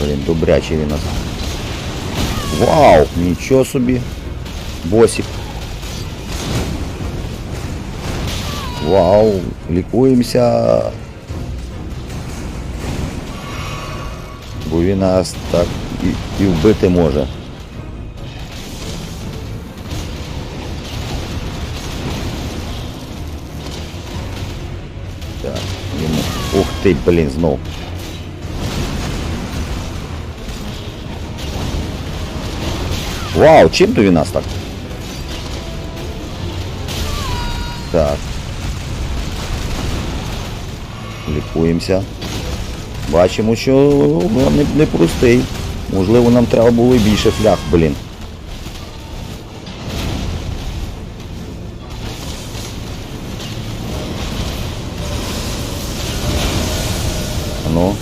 Блін, добрячий він нас. Вау! Нічого собі. Босик. Вау! Лікуємося. Бо він нас так і, і вбити може. Так, йому. Ух ти, блін, знов. Вау, чим то він нас так? Так. Лікуємося. Бачимо, що не, не простий. Можливо, нам треба було і більше фляг, блін. Ну.